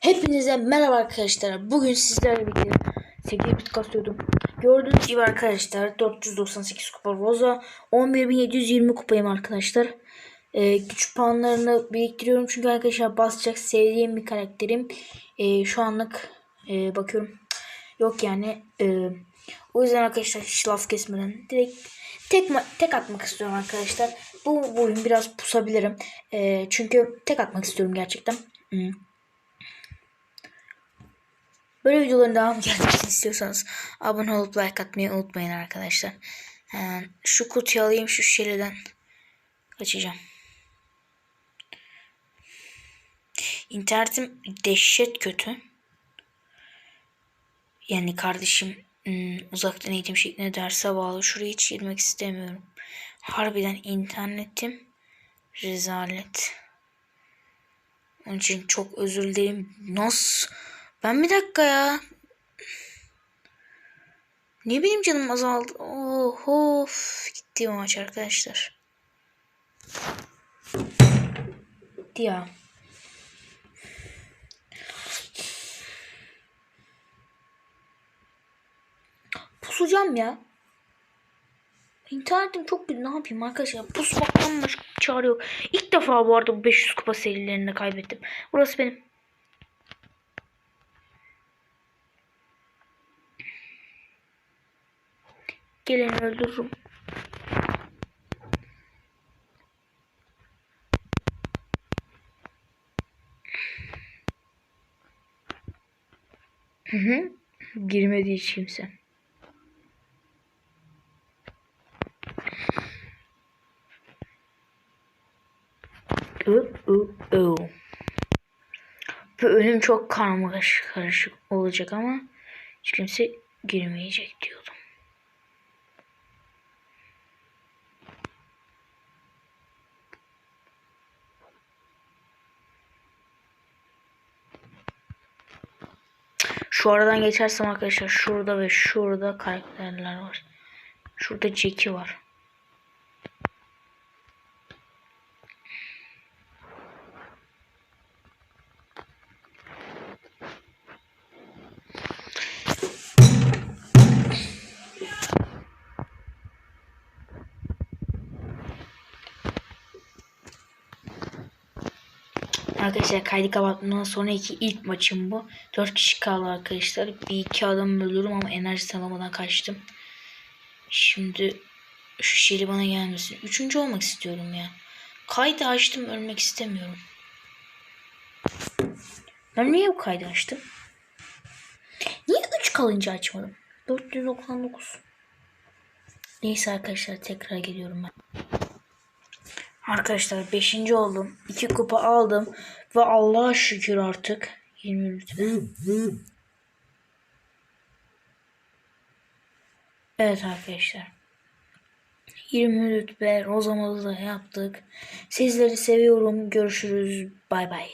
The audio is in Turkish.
Hepinize merhaba arkadaşlar. Bugün sizlerle birlikte 8 bit kasıyordum. Gördüğünüz gibi arkadaşlar 498 kupa Rosa 11720 kupayım arkadaşlar. Ee, güç puanlarını biriktiriyorum çünkü arkadaşlar basacak sevdiğim bir karakterim. Ee, şu anlık e, bakıyorum. Yok yani. e, o yüzden arkadaşlar hiç laf kesmeden direkt tek tek atmak istiyorum arkadaşlar. Bu, bu oyun biraz pusabilirim. Ee, çünkü tek atmak istiyorum gerçekten. Hmm. Böyle videoların devamı gelmesini istiyorsanız abone olup like atmayı unutmayın arkadaşlar. Hemen şu kutuyu alayım şu şişeleden kaçacağım. İnternetim dehşet kötü. Yani kardeşim ım, uzaktan eğitim şeklinde derse bağlı. Şuraya hiç girmek istemiyorum. Harbiden internetim rezalet. Onun için çok özür dilerim. Nasıl? Ben bir dakika ya. Niye benim canım azaldı? Oh. Gitti o maç arkadaşlar. Gitti ya. Pusacağım ya. İnternetim çok kötü. Ne yapayım arkadaşlar? Pusmaktan başka çare yok. İlk defa bu arada bu 500 kupa serilerinde kaybettim. Burası benim. Geleni öldürürüm. Hı hı. Girmedi hiç kimse. Bu ölüm çok karmaşık karışık olacak ama hiç kimse girmeyecek diyordum. Şu aradan geçersem arkadaşlar şurada ve şurada karakterler var. Şurada Jackie var. Arkadaşlar kaydı kapatmadan sonraki ilk maçım bu. 4 kişi kaldı arkadaşlar. Bir iki adam öldürdüm ama enerji salamadan kaçtım. Şimdi şu şeri bana gelmesin. Üçüncü olmak istiyorum ya. Kaydı açtım ölmek istemiyorum. Ben niye bu kaydı açtım? Niye 3 kalınca açmadım? 499. Neyse arkadaşlar tekrar geliyorum ben. Arkadaşlar 5. oldum. 2 kupa aldım. Ve Allah'a şükür artık. 20 lütfen. Evet arkadaşlar. 20 rütbe rozamızı da yaptık. Sizleri seviyorum. Görüşürüz. Bay bay.